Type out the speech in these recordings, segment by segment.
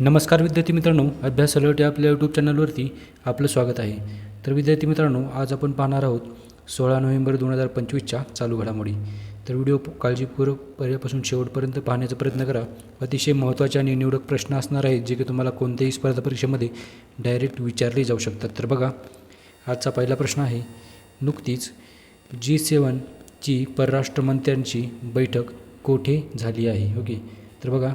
नमस्कार विद्यार्थी मित्रांनो अभ्यास अलर्ट या आपल्या यूट्यूब चॅनलवरती आपलं स्वागत आहे. तर विद्यार्थी मित्रांनो आज आपण पाहणार आहोत सोळा नोव्हेंबर दोन हजार पंचवीसच्या चालू घडामोडी. तर व्हिडिओ काळजीपूर्वक पर्यापासून शेवटपर्यंत पाहण्याचा प्रयत्न करा. अतिशय महत्त्वाचे आणि निवडक प्रश्न असणार आहेत जे की तुम्हाला कोणत्याही स्पर्धा परीक्षेमध्ये डायरेक्ट विचारले जाऊ शकतात. तर बघा आजचा पहिला प्रश्न आहे नुकतीच जी सेवनची परराष्ट्रमंत्र्यांची बैठक कोठे झाली आहे? ओके तर बघा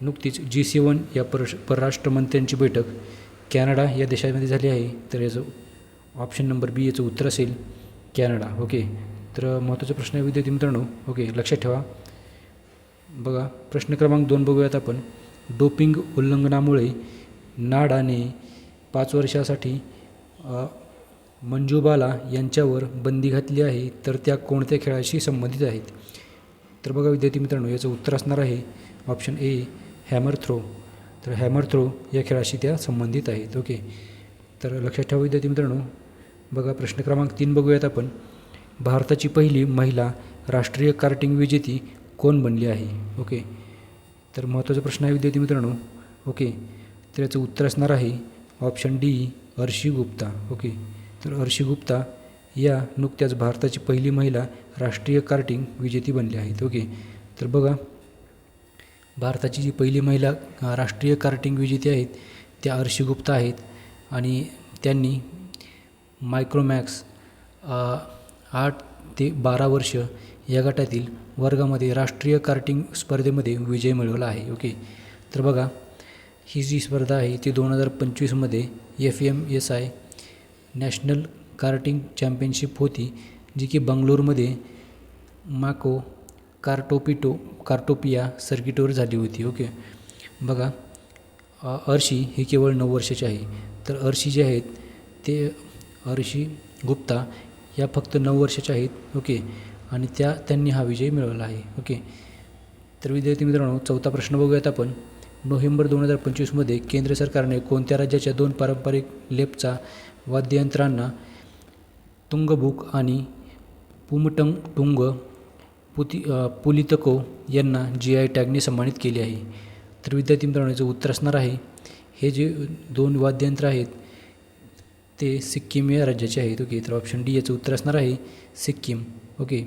नुकतीच जी सेवन या पर परराष्ट्र मंत्र्यांची बैठक कॅनडा या देशामध्ये झाली आहे. तर याचं ऑप्शन नंबर बी याचं उत्तर असेल कॅनडा. ओके तर महत्त्वाचा प्रश्न आहे विद्यार्थी मित्रांनो. ओके लक्षात ठेवा. बघा प्रश्न क्रमांक दोन बघूयात आपण. डोपिंग उल्लंघनामुळे नाडाने पाच वर्षासाठी मंजूबाला यांच्यावर बंदी घातली आहे तर त्या कोणत्या खेळाशी संबंधित आहेत? तर बघा विद्यार्थी मित्रांनो याचं उत्तर असणार आहे. ऑप्शन ए हॅमर थ्रो तर हॅमर थ्रो या खेळाशी त्या संबंधित आहेत. ओके तर लक्षात ठेवा विद्यार्थी मित्रांनो. बघा प्रश्न क्रमांक तीन बघूयात आपण. भारताची पहिली महिला राष्ट्रीय कार्टिंग विजेती कोण बनली आहे? ओके तर महत्त्वाचा प्रश्न आहे विद्यार्थी मित्रांनो. ओके तर याचं उत्तर असणार आहे option D Arshi Gupta. Okay तर अर्शी गुप्ता या नुकत्याच भारताची पहिली महिला राष्ट्रीय कार्टिंग विजेती बनली आहेत ओके तर बघा. भारताची जी पहिली महिला राष्ट्रीय कार्टिंग विजेती आहेत त्या अर्शी गुप्ता आहेत आणि त्यांनी मायक्रोमॅक्स आठ ते बारा वर्ष या गटातील वर्गामध्ये राष्ट्रीय कार्टिंग स्पर्धेमध्ये विजय मिळवला आहे. ओके? तर बघा ही जी स्पर्धा आहे ती दोन हजार पंचवीसमध्ये F M S I national karting championship होती जी की बंगलोरमध्ये माको कार्टोपिटो कार्टोपिया सर्किटवर झाली होती ओके. बघा अर्शी ही केवळ नऊ वर्षाची आहे. तर अर्शी जे आहेत ते अर्शी गुप्ता या फक्त नऊ वर्षाच्या आहेत ओके. आणि त्या त्यांनी हा विजय मिळवला आहे ओके. तर विद्यार्थी मित्रांनो चौथा प्रश्न बघूयात आपण. नोव्हेंबर दोन हजार पंचवीसमध्ये केंद्र सरकारने कोणत्या राज्याच्या दोन पारंपरिक लेपचा वाद्ययंत्रांना तुंगभूक आणि पुमटंग टुंग पुती पुलितको यांना जी आय टॅगने सन्मानित केले आहे. तर विद्यार्थी मित्रांनो याचं उत्तर असणार आहे हे जे दोन वाद्ययंत्र आहेत ते सिक्कीम या राज्याचे आहेत. ओके तर ऑप्शन डी याचं उत्तर असणार आहे सिक्कीम. ओके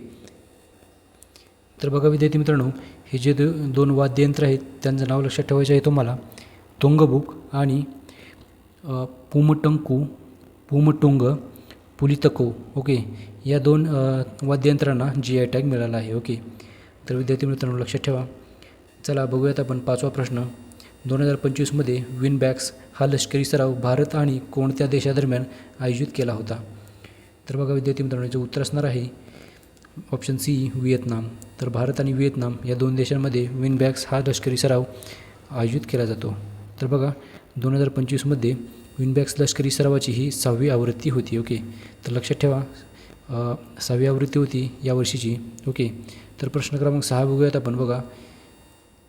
तर बघा विद्यार्थी मित्रांनो हे जे दो दोन वाद्ययंत्र आहेत त्यांचं नाव लक्षात ठेवायचं आहे तुम्हाला. तुंगबुक आणि पुमटंकू पुमटुंग पुलितको ओके. या दोन वाद्ययंत्रांना जी आय टॅग मिळाला आहे ओके. तर विद्यार्थी मित्रांनो लक्षात ठेवा. चला बघूयात आपण पाचवा प्रश्न. दोन हजार पंचवीसमध्ये विनबॅक्स हा लष्करी सराव भारत आणि कोणत्या देशादरम्यान आयोजित केला होता? तर बघा विद्यार्थी मित्रांनो याचं उत्तर असणार आहे. Option C Vietnam. तर भारत आणि व्हिएतनाम या दोन देशांमध्ये विनबॅक्स हा लष्करी सराव आयोजित केला जातो. तर बघा दोन हजार पंचवीसमध्ये विनबॅक्स लष्करी सरावाची ही सहावी आवृत्ती होती ओके. तर लक्षात ठेवा सहावी आवृत्ती होती या वर्षीची ओके. तर प्रश्न क्रमांक सहा बघूयात आपण बघा.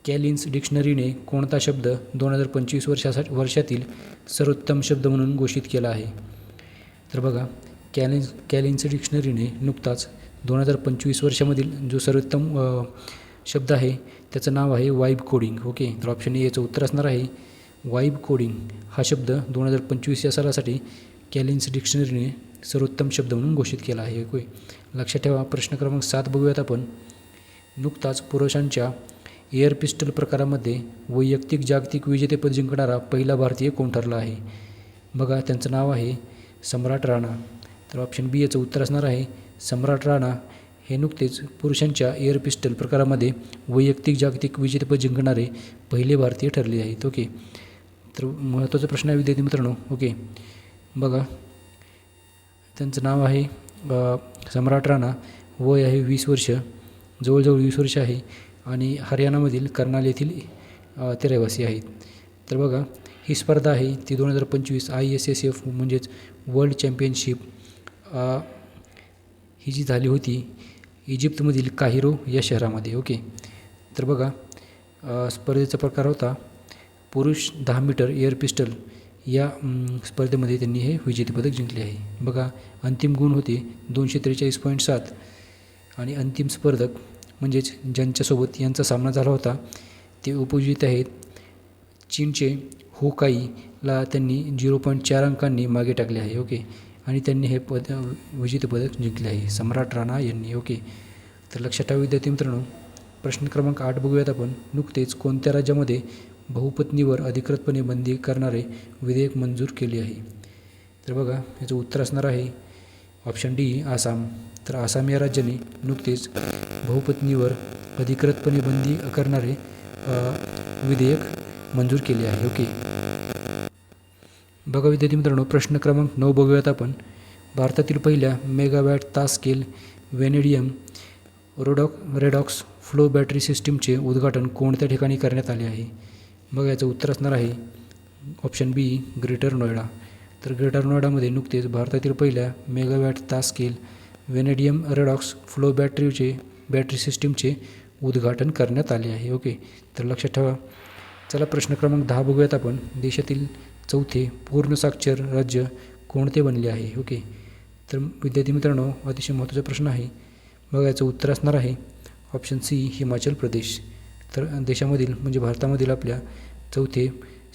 कॅलिन्स डिक्शनरीने कोणता शब्द दोन हजार पंचवीस वर्षासाठी वर्षातील सर्वोत्तम शब्द म्हणून घोषित केला आहे? तर बघा कॅलिन्स कॅलिन्स डिक्शनरीने नुकताच दोन हजार पंचवीस वर्षामधील जो सर्वोत्तम शब्द आहे त्याचं नाव आहे वाईब कोडिंग ओके. तर ऑप्शन ए याचं उत्तर असणार आहे वाईब कोडिंग हा शब्द दोन हजार पंचवीस या सालासाठी कॅलिन्स डिक्शनरीने सर्वोत्तम शब्द म्हणून घोषित केला आहे. ओके लक्षात ठेवा प्रश्न क्रमांक सात बघूयात आपण. नुकताच पुरुषांच्या एअर पिस्टल प्रकारामध्ये वैयक्तिक जागतिक विजेतेपद जिंकणारा पहिला भारतीय कोण ठरला आहे? बघा त्यांचं नाव आहे सम्राट राणा. तर ऑप्शन बी याचं उत्तर असणार आहे सम्राट राणा. हे नुकतेच पुरुषांच्या एअर पिस्टल प्रकारामध्ये वैयक्तिक जागतिक विजेतेपद जिंकणारे पहिले भारतीय ठरले आहेत. ओके. तर महत्त्वाचा प्रश्न आहे विद्यार्थी मित्रांनो. ओके. बघा. त्यांचं नाव आहे सम्राट राणा. वय आहे वीस वर्ष. जवळजवळ वीस वर्ष आहे. आणि हरियाणामधील कर्नाल येथील ते रहिवासी आहेत. तर बघा ही स्पर्धा आहे. ती दोन हजार पंचवीस आय एस एस एफ म्हणजेच वर्ल्ड चॅम्पियनशिप ही जी झाली होती इजिप्तमधील काहिरो या शहरामध्ये. ओके. तर बघा स्पर्धेचा प्रकार होता. पुरुष दहा मीटर एअर पिस्टल या स्पर्धेमध्ये त्यांनी हे विजेतेपदक जिंकले आहे. बघा अंतिम गुण होते दोनशे त्रेचाळीस पॉईंट सात. आणि अंतिम स्पर्धक म्हणजेच ज्यांच्यासोबत यांचा सामना झाला होता ते उपविजेते आहेत. चीनचे होकाईला त्यांनी झिरो पॉईंट चार अंकांनी मागे टाकले आहे ओके. आणि त्यांनी हे पद विजेतेपदक जिंकले आहे. सम्राट राणा यांनी ओके. तर लक्षात ठेवा विद्यार्थी मित्रांनो प्रश्न क्रमांक आठ बघूयात आपण. नुकतेच कोणत्या राज्यामध्ये बहुपत्नीवर अधिकृतपणे बंदी करणारे विधेयक मंजूर केले आहे. तर बघा याचं उत्तर असणार आहे. Option D Assam. तर आसाम या राज्याने नुकतेच बहुपत्नीवर अधिकृतपणे बंदी करणारे विधेयक मंजूर केले आहे. ओके. बघा विद्यार्थी मित्रांनो प्रश्न क्रमांक नऊ बघूयात आपण. भारतातील पहिल्या मेगावॅट तास scale vanadium redox redox flow battery सिस्टीमचे उद्घाटन कोणत्या ठिकाणी करण्यात आले आहे? मग याचं उत्तर असणार आहे ऑप्शन बी ग्रेटर नोएडा तर ग्रेटर नोएडामध्ये नुकतेच भारतातील पहिल्या मेगावॅट तास स्केल वेनेडियम रेडॉक्स फ्लो बॅटरीचे बॅटरी सिस्टीमचे उद्घाटन करण्यात आले आहे. ओके तर लक्षात ठेवा. चला प्रश्न क्रमांक दहा बघूयात आपण. देशातील चौथे पूर्ण साक्षर राज्य कोणते बनले आहे? ओके तर विद्यार्थी मित्रांनो अतिशय महत्त्वाचा प्रश्न आहे. बघायचं उत्तर असणार आहे. Option C Himachal Pradesh. तर देशामधील म्हणजे भारतामधील आपल्या चौथे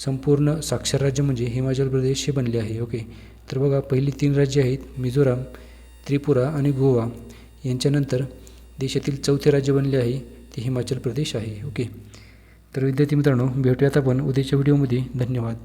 संपूर्ण साक्षर राज्य म्हणजे हिमाचल प्रदेश हे बनले आहे ओके? तर बघा पहिली तीन राज्य आहेत मिझोराम त्रिपुरा आणि गोवा. यांच्यानंतर देशातील चौथे राज्य बनले आहे ते हिमाचल प्रदेश आहे ओके? तर विद्यार्थी मित्रांनो भेटूयात आपण उद्याच्या व्हिडिओमध्ये. धन्यवाद.